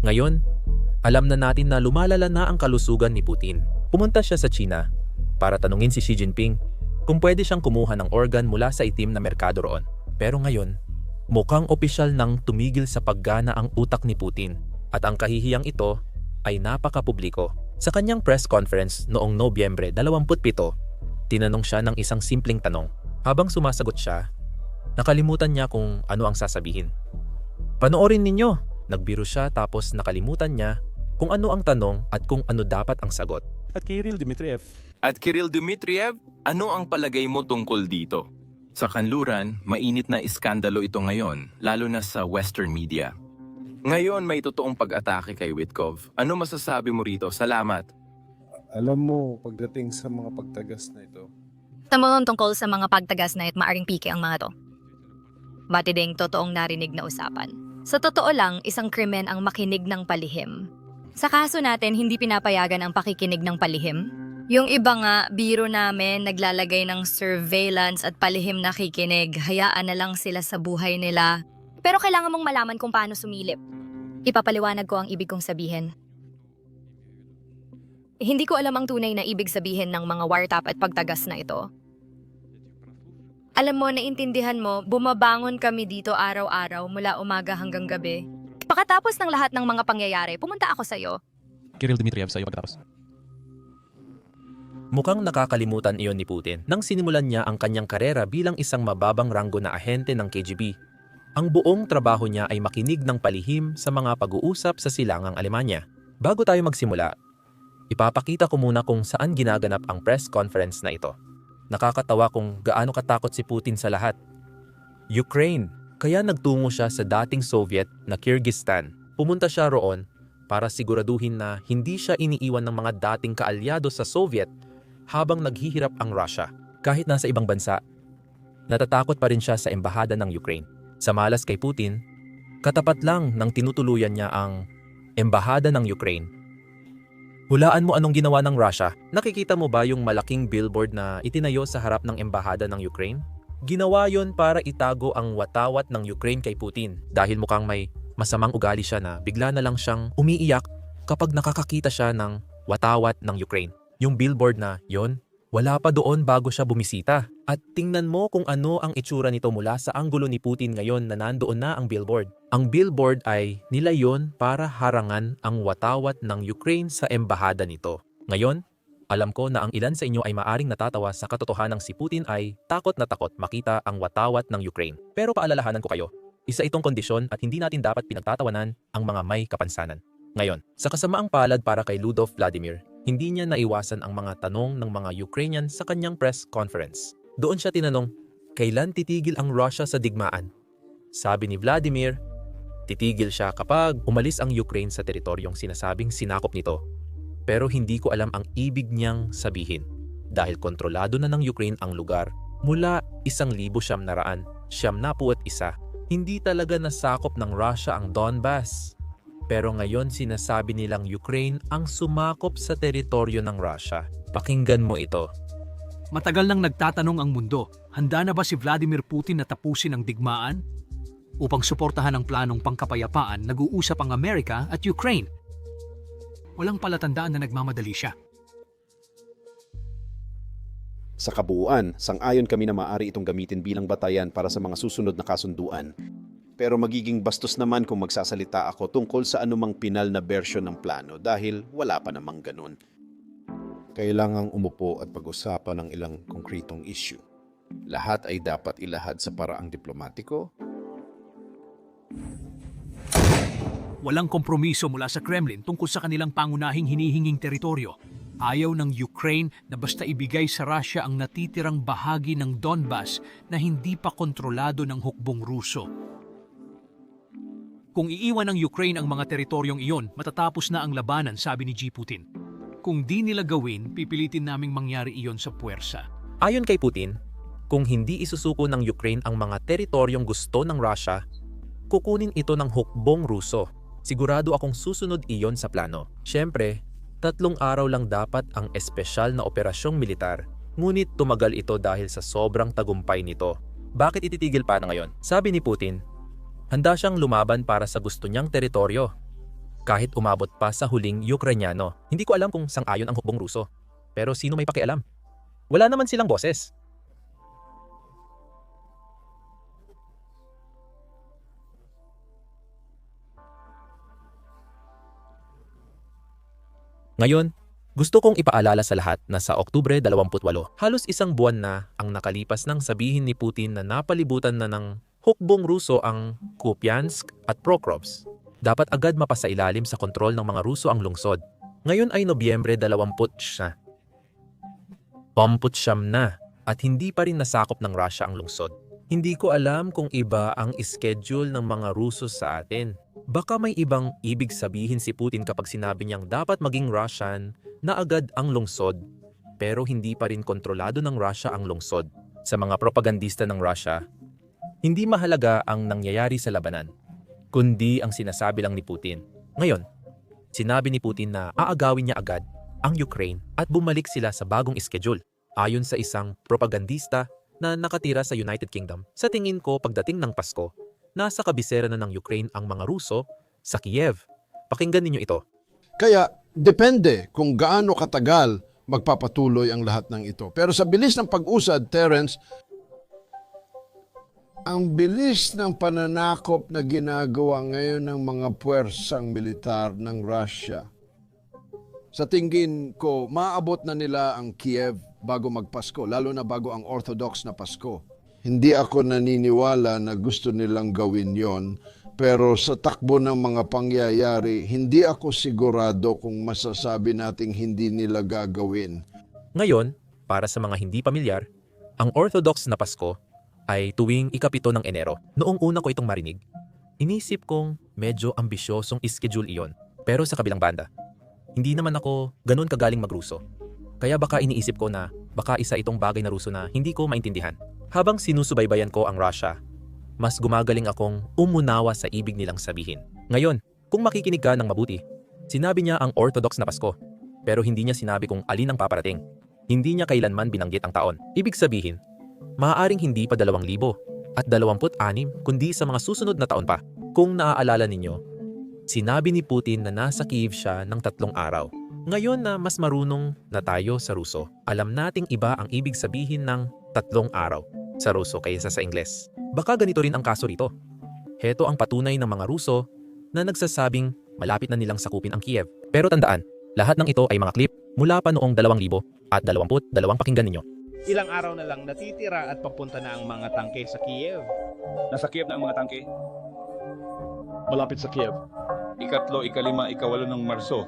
Ngayon, alam na natin na lumalala na ang kalusugan ni Putin. Pumunta siya sa China para tanungin si Xi Jinping kung pwede siyang kumuha ng organ mula sa itim na merkado roon. Pero ngayon, mukhang opisyal nang tumigil sa paggana ang utak ni Putin at ang kahihiyang ito ay napakapubliko. Sa kanyang press conference noong Nobyembre 27, tinanong siya ng isang simpleng tanong. Habang sumasagot siya, nakalimutan niya kung ano ang sasabihin. Panoorin ninyo! Nagbiro siya tapos nakalimutan niya kung ano ang tanong at kung ano dapat ang sagot. At Kirill Dmitriev, At Kirill Dmitriev, ano ang palagay mo tungkol dito? Sa kanluran, mainit na iskandalo ito ngayon, lalo na sa western media. Ngayon may totoong pag-atake kay Witkov. Ano masasabi mo rito? Salamat. Alam mo, pagdating sa mga pagtagas na ito, Tamungon tungkol sa mga pagtagas na it maaring piki ang mga to. Bati ding totoong narinig na usapan. Sa totoo lang, isang krimen ang makinig ng palihim. Sa kaso natin, hindi pinapayagan ang pakikinig ng palihim. Yung iba nga, biro namin naglalagay ng surveillance at palihim na kikinig. Hayaan na lang sila sa buhay nila. Pero kailangan mong malaman kung paano sumilip. Ipapaliwanag ko ang ibig kong sabihin. Hindi ko alam ang tunay na ibig sabihin ng mga wiretap at pagtagas na ito. Alam mo, naintindihan mo, bumabangon kami dito araw-araw mula umaga hanggang gabi. Pakatapos ng lahat ng mga pangyayari, pumunta ako sa'yo. Kirill Dmitriev sa iyo pagkatapos. Mukhang nakakalimutan iyon ni Putin nang sinimulan niya ang kanyang karera bilang isang mababang ranggo na ahente ng KGB. Ang buong trabaho niya ay makinig ng palihim sa mga pag-uusap sa silangang Alemanya. Bago tayo magsimula, ipapakita ko muna kung saan ginaganap ang press conference na ito. Nakakatawa kung gaano katakot si Putin sa lahat. Ukraine, kaya nagtungo siya sa dating Soviet na Kyrgyzstan. Pumunta siya roon para siguraduhin na hindi siya iniiwan ng mga dating kaalyado sa Soviet habang naghihirap ang Russia. Kahit nasa ibang bansa, natatakot pa rin siya sa embahada ng Ukraine. Sa malas kay Putin, katapat lang nang tinutuluyan niya ang embahada ng Ukraine. Hulaan mo anong ginawa ng Russia? Nakikita mo ba yung malaking billboard na itinayo sa harap ng embahada ng Ukraine? Ginawa yon para itago ang watawat ng Ukraine kay Putin dahil mukhang may masamang ugali siya na bigla na lang siyang umiiyak kapag nakakakita siya ng watawat ng Ukraine. Yung billboard na yon, wala pa doon bago siya bumisita. At tingnan mo kung ano ang itsura nito mula sa anggulo ni Putin ngayon na nandoon na ang billboard. Ang billboard ay nilayon para harangan ang watawat ng Ukraine sa embahada nito. Ngayon, alam ko na ang ilan sa inyo ay maaring natatawa sa katotohanan si Putin ay takot na takot makita ang watawat ng Ukraine. Pero paalalahanan ko kayo, isa itong kondisyon at hindi natin dapat pinagtatawanan ang mga may kapansanan. Ngayon, sa kasamaang palad para kay Ludov Vladimir, hindi niya naiwasan ang mga tanong ng mga Ukrainian sa kanyang press conference. Doon siya tinanong, kailan titigil ang Russia sa digmaan? Sabi ni Vladimir, titigil siya kapag umalis ang Ukraine sa teritoryong sinasabing sinakop nito. Pero hindi ko alam ang ibig niyang sabihin dahil kontrolado na ng Ukraine ang lugar mula isang libo siyam na raan, siyam na po at isa. Hindi talaga nasakop ng Russia ang Donbass. Pero ngayon sinasabi nilang Ukraine ang sumakop sa teritoryo ng Russia. Pakinggan mo ito. Matagal nang nagtatanong ang mundo, handa na ba si Vladimir Putin na tapusin ang digmaan? Upang suportahan ang planong pangkapayapaan, nag-uusap ang Amerika at Ukraine. Walang palatandaan na nagmamadali siya. Sa kabuuan, sang-ayon kami na maaari itong gamitin bilang batayan para sa mga susunod na kasunduan. Pero magiging bastos naman kung magsasalita ako tungkol sa anumang pinal na bersyon ng plano dahil wala pa namang ganun. Kailangang umupo at pag-usapan ng ilang konkretong issue. Lahat ay dapat ilahad sa paraang diplomatiko Walang kompromiso mula sa Kremlin tungkol sa kanilang pangunahing hinihinging teritoryo. Ayaw ng Ukraine na basta ibigay sa Russia ang natitirang bahagi ng Donbas na hindi pa kontrolado ng hukbong Ruso. Kung iiwan ng Ukraine ang mga teritoryong iyon, matatapos na ang labanan, sabi ni G. Putin. Kung di nila gawin, pipilitin naming mangyari iyon sa puwersa. Ayon kay Putin, kung hindi isusuko ng Ukraine ang mga teritoryong gusto ng Russia, kukunin ito ng hukbong Ruso. Sigurado akong susunod iyon sa plano. Siyempre, tatlong araw lang dapat ang espesyal na operasyong militar, ngunit tumagal ito dahil sa sobrang tagumpay nito. Bakit ititigil pa na ngayon? Sabi ni Putin, handa siyang lumaban para sa gusto niyang teritoryo. Kahit umabot pa sa huling Ukrainyano. Hindi ko alam kung sang-ayon ang hukbong Ruso. Pero sino may pakialam? Wala naman silang boses. Ngayon, gusto kong ipaalala sa lahat na sa Oktubre 28, halos isang buwan na ang nakalipas nang sabihin ni Putin na napalibutan na ng hukbong Ruso ang Kupiansk at Prokrovsk. Dapat agad mapasailalim sa kontrol ng mga Ruso ang lungsod. Ngayon ay Nobyembre 20 siya. Pamput siyam na at hindi pa rin nasakop ng Russia ang lungsod. Hindi ko alam kung iba ang schedule ng mga Ruso sa atin. Baka may ibang ibig sabihin si Putin kapag sinabi niyang dapat maging Russian na agad ang lungsod pero hindi pa rin kontrolado ng Russia ang lungsod. Sa mga propagandista ng Russia, hindi mahalaga ang nangyayari sa labanan, kundi ang sinasabi lang ni Putin. Ngayon, sinabi ni Putin na aagawin niya agad ang Ukraine at bumalik sila sa bagong schedule. Ayon sa isang propagandista na nakatira sa United Kingdom, sa tingin ko pagdating ng Pasko, nasa kabisera na ng Ukraine ang mga Ruso sa Kiev. Pakinggan ninyo ito. Kaya depende kung gaano katagal magpapatuloy ang lahat ng ito. Pero sa bilis ng pag-usad, Terence, ang bilis ng pananakop na ginagawa ngayon ng mga puwersang militar ng Russia. Sa tingin ko, maabot na nila ang Kiev bago magpasko, lalo na bago ang Orthodox na Pasko. Hindi ako naniniwala na gusto nilang gawin yon, pero sa takbo ng mga pangyayari, hindi ako sigurado kung masasabi nating hindi nila gagawin. Ngayon, para sa mga hindi pamilyar, ang Orthodox na Pasko ay tuwing ikapito ng Enero. Noong una ko itong marinig, inisip kong medyo ambisyosong schedule iyon. Pero sa kabilang banda, hindi naman ako ganun kagaling magruso. Kaya baka iniisip ko na baka isa itong bagay na ruso na hindi ko maintindihan. Habang sinusubaybayan ko ang Russia, mas gumagaling akong umunawa sa ibig nilang sabihin. Ngayon, kung makikinig ka ng mabuti, sinabi niya ang Orthodox na Pasko, pero hindi niya sinabi kung alin ang paparating. Hindi niya kailanman binanggit ang taon. Ibig sabihin, maaaring hindi pa 2,000 at 26 kundi sa mga susunod na taon pa. Kung naaalala ninyo, sinabi ni Putin na nasa Kiev siya ng tatlong araw. Ngayon na mas marunong na tayo sa Ruso, alam nating iba ang ibig sabihin ng tatlong araw sa Ruso kaysa sa Ingles. Baka ganito rin ang kaso rito. Heto ang patunay ng mga Ruso na nagsasabing malapit na nilang sakupin ang Kiev. Pero tandaan, lahat ng ito ay mga clip mula pa noong 2000 at 22 pakinggan ninyo. Ilang araw na lang natitira at papunta na ang mga tangke sa Kiev. Nasa Kiev na ang mga tangke. malapit sa Kiev. Ikatlo, ikalima, ikawalo ng Marso.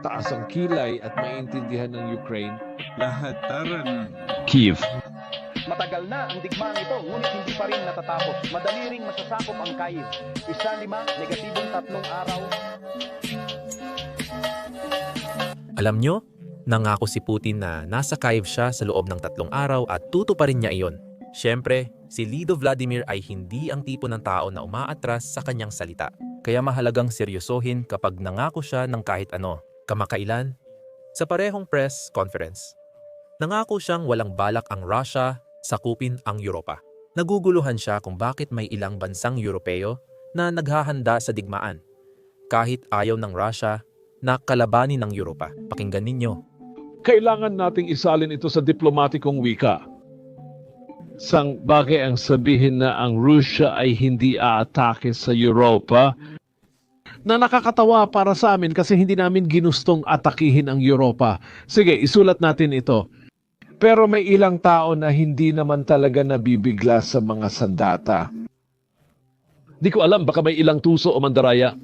Taas ang kilay at maintindihan ng Ukraine. Lahat tara na. Kiev. Matagal na ang digmaan ito, ngunit hindi pa rin natatapos. Madali ring masasakop ang Kiev. Isa lima, negatibong tatlong araw. Alam nyo, nangako si Putin na nasa Kiev siya sa loob ng tatlong araw at tutuparin niya iyon. Siyempre, si Lido Vladimir ay hindi ang tipo ng tao na umaatras sa kanyang salita. Kaya mahalagang seryosohin kapag nangako siya ng kahit ano. Kamakailan, sa parehong press conference, nangako siyang walang balak ang Russia sakupin ang Europa. Naguguluhan siya kung bakit may ilang bansang Europeo na naghahanda sa digmaan. Kahit ayaw ng Russia na kalabanin ng Europa. Pakinggan ninyo. Kailangan nating isalin ito sa diplomatikong wika. Sang bagay ang sabihin na ang Russia ay hindi aatake sa Europa na nakakatawa para sa amin kasi hindi namin ginustong atakihin ang Europa. Sige, isulat natin ito. Pero may ilang tao na hindi naman talaga nabibigla sa mga sandata. Di ko alam, baka may ilang tuso o mandaraya.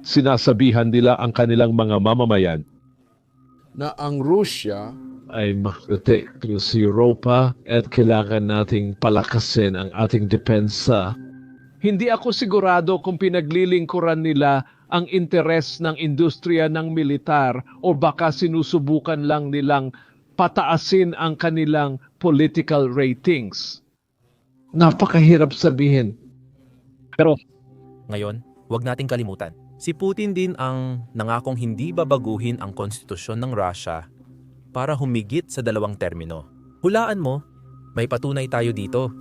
Sinasabihan nila ang kanilang mga mamamayan Na ang Russia ay makateklo sa Europa at kailangan nating palakasin ang ating depensa. Hindi ako sigurado kung pinaglilingkuran nila ang interes ng industriya ng militar o baka sinusubukan lang nilang pataasin ang kanilang political ratings. Napakahirap sabihin. Pero Ngayon, huwag nating kalimutan. Si Putin din ang nangakong hindi babaguhin ang konstitusyon ng Russia para humigit sa dalawang termino. Hulaan mo, may patunay tayo dito.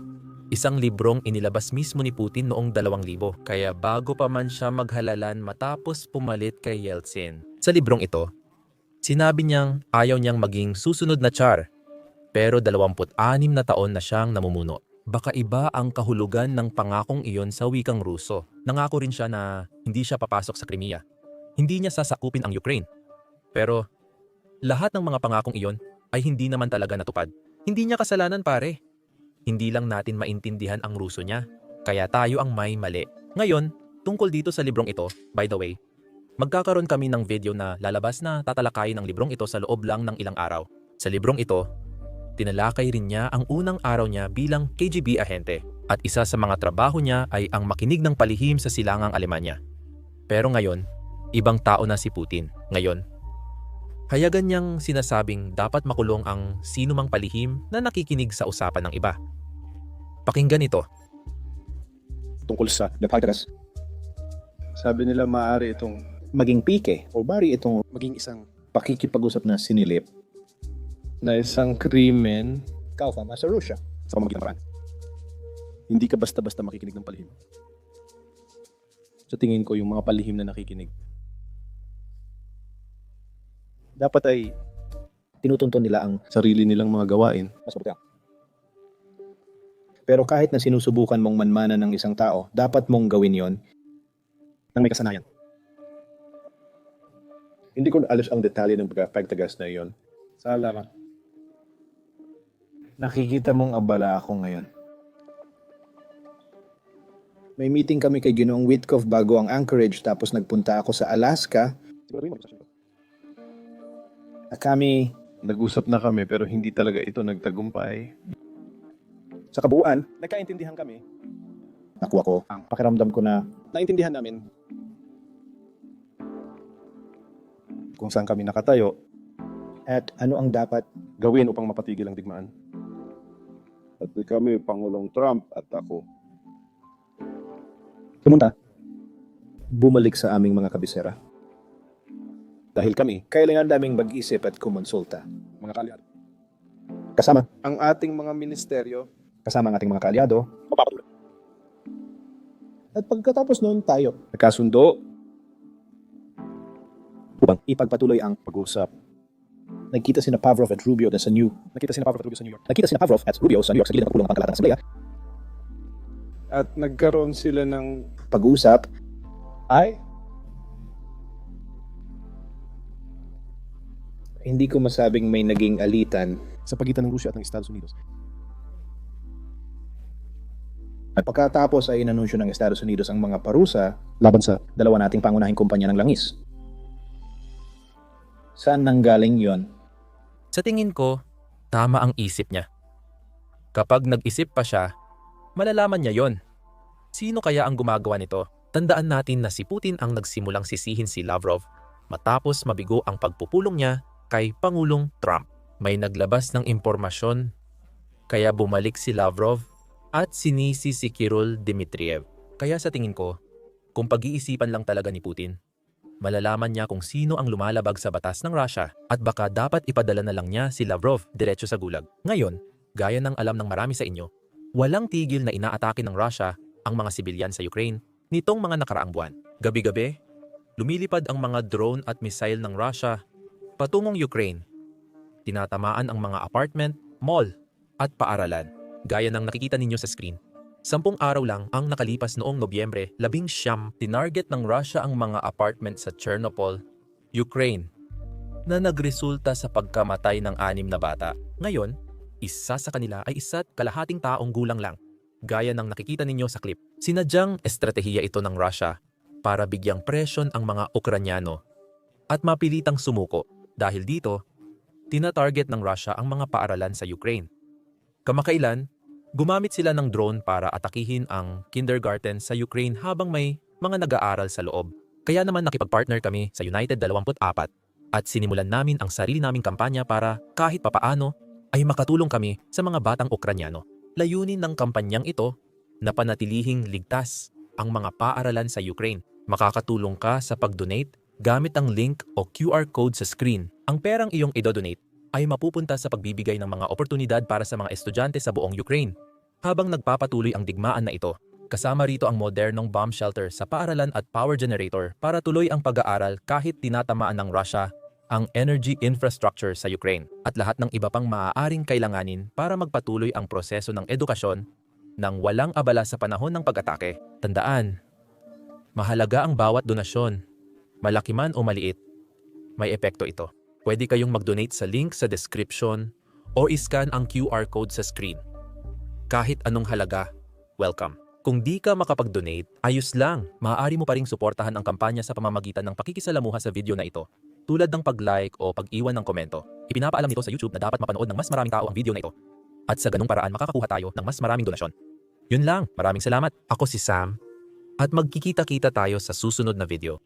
Isang librong inilabas mismo ni Putin noong 2000 kaya bago pa man siya maghalalan matapos pumalit kay Yeltsin. Sa librong ito, sinabi niyang ayaw niyang maging susunod na Tsar pero 26 na taon na siyang namumuno. Baka iba ang kahulugan ng pangakong iyon sa wikang Ruso. Nangako rin siya na hindi siya papasok sa Crimea. Hindi niya sasakupin ang Ukraine. Pero lahat ng mga pangakong iyon ay hindi naman talaga natupad. Hindi niya kasalanan pare. Hindi lang natin maintindihan ang Ruso niya. Kaya tayo ang may mali. Ngayon, tungkol dito sa librong ito, by the way, magkakaroon kami ng video na lalabas na tatalakayin ang librong ito sa loob lang ng ilang araw. Sa librong ito, tinalakay rin niya ang unang araw niya bilang KGB ahente at isa sa mga trabaho niya ay ang makinig ng palihim sa silangang Alemanya. Pero ngayon, ibang tao na si Putin. Ngayon, hayagan niyang sinasabing dapat makulong ang sinumang palihim na nakikinig sa usapan ng iba. Pakinggan ito. tungkol sa nagpagtagas Sabi nila maaari itong maging pike o bari itong maging isang pakikipag-usap na sinilip Na isang krimen kaufama sa Russia sa pamamagitan ng paraan. Hindi ka basta-basta makikinig ng palihim. Sa tingin ko, yung mga palihim na nakikinig, dapat ay tinutunton nila ang sarili nilang mga gawain. Mas mabuti ang. Pero kahit na sinusubukan mong manmanan ng isang tao, dapat mong gawin yon nang may kasanayan. Hindi ko alis ang detalye ng pagtagas na yon. salamat. Nakikita mong abala ako ngayon. May meeting kami kay Ginoong Witkoff bago ang Anchorage tapos nagpunta ako sa Alaska. At kami Nag-usap na kami pero hindi talaga ito nagtagumpay. sa kabuuan, nagkaintindihan kami. Nakuha ko ang pakiramdam ko na naintindihan namin kung saan kami nakatayo at ano ang dapat gawin upang mapatigil ang digmaan. At kami, Pangulong Trump at ako. Pumunta, bumalik sa aming mga kabisera. Dahil kami, kailangan naming mag-isip at kumonsulta. Mga kalyado. Kasama, Ang ating mga ministeryo, kasama ang ating mga kaalyado, mapapatuloy. At pagkatapos noon tayo, nagkasundo upang ipagpatuloy ang pag-usap. Nagkita sina Pavlov at Rubio na sa New Nakita sina Pavlov at Rubio sa New York. Nakita sina Pavlov at Rubio sa New York sa gilid ng pagpulong ng pangkalahatan ng Asamblea. at nagkaroon sila ng Pag-uusap ay hindi ko masabing may naging alitan sa pagitan ng Rusya at ng Estados Unidos. At pagkatapos ay inanunsyo ng Estados Unidos ang mga parusa laban sa dalawa nating pangunahing kumpanya ng langis. Saan nanggaling yon? Sa tingin ko, tama ang isip niya. Kapag nag-isip pa siya, malalaman niya yon. Sino kaya ang gumagawa nito? Tandaan natin na si Putin ang nagsimulang sisihin si Lavrov matapos mabigo ang pagpupulong niya kay Pangulong Trump. May naglabas ng impormasyon kaya bumalik si Lavrov at sinisi si Kirill Dmitriev. Kaya sa tingin ko, kung pag-iisipan lang talaga ni Putin, malalaman niya kung sino ang lumalabag sa batas ng Russia at baka dapat ipadala na lang niya si Lavrov diretso sa gulag. Ngayon, gaya ng alam ng marami sa inyo, walang tigil na inaatake ng Russia ang mga sibilyan sa Ukraine nitong mga nakaraang buwan. Gabi-gabi, lumilipad ang mga drone at missile ng Russia patungong Ukraine. Tinatamaan ang mga apartment, mall, at paaralan. Gaya ng nakikita ninyo sa screen. Sampung araw lang ang nakalipas noong Nobyembre, labing siyam, tinarget ng Russia ang mga apartment sa Chernobyl, Ukraine, na nagresulta sa pagkamatay ng anim na bata. Ngayon, isa sa kanila ay isa't kalahating taong gulang lang, gaya ng nakikita ninyo sa clip. Sinadyang estratehiya ito ng Russia para bigyang presyon ang mga Ukranyano at mapilitang sumuko dahil dito, tinatarget ng Russia ang mga paaralan sa Ukraine. Kamakailan, gumamit sila ng drone para atakihin ang kindergarten sa Ukraine habang may mga nag-aaral sa loob. Kaya naman nakipag-partner kami sa United 24 at sinimulan namin ang sarili naming kampanya para kahit papaano ay makatulong kami sa mga batang Ukranyano. Layunin ng kampanyang ito na panatilihing ligtas ang mga paaralan sa Ukraine. Makakatulong ka sa pag-donate gamit ang link o QR code sa screen. Ang perang iyong idodonate ay mapupunta sa pagbibigay ng mga oportunidad para sa mga estudyante sa buong Ukraine. Habang nagpapatuloy ang digmaan na ito, kasama rito ang modernong bomb shelter sa paaralan at power generator para tuloy ang pag-aaral kahit tinatamaan ng Russia ang energy infrastructure sa Ukraine at lahat ng iba pang maaaring kailanganin para magpatuloy ang proseso ng edukasyon nang walang abala sa panahon ng pag-atake. Tandaan, mahalaga ang bawat donasyon, malaki man o maliit, may epekto ito. Pwede kayong mag-donate sa link sa description o iscan ang QR code sa screen. Kahit anong halaga, welcome. Kung di ka makapag-donate, ayos lang. Maaari mo pa ring suportahan ang kampanya sa pamamagitan ng pakikisalamuha sa video na ito, tulad ng pag-like o pag-iwan ng komento. Ipinapaalam nito sa YouTube na dapat mapanood ng mas maraming tao ang video na ito. At sa ganung paraan makakakuha tayo ng mas maraming donasyon. Yun lang, maraming salamat. Ako si Sam. At magkikita-kita tayo sa susunod na video.